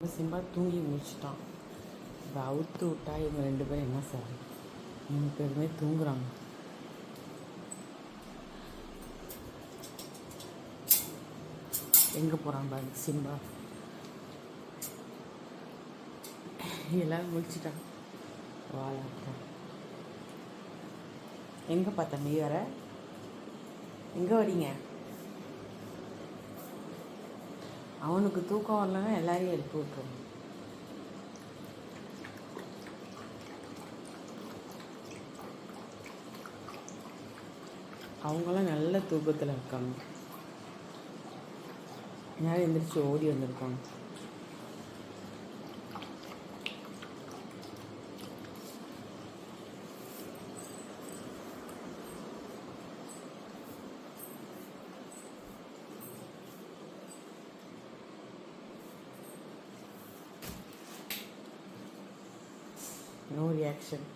Simba தூங்கி முடிச்சிட்டான் இப்போ அவுத்து விட்டா இவங்க ரெண்டு பேரும் என்ன சார்? மூணு பேருமே தூங்குறாங்க. எங்கே போகிறான் பாரு சிம்பா? எல்லாரும் முடிச்சிட்டான் வாழாட்டம் எங்கே பார்த்தேன் நீ வர எங்கே வரீங்க? அவனுக்கு தூக்கம் வரலன்னா எல்லாரையும் எழுப்பி விட்டுரும் அவங்களாம் நல்ல தூக்கத்தில் இருக்காங்க. யாரும் எந்திரிச்சு ஓடி வந்திருக்காங்க. No reaction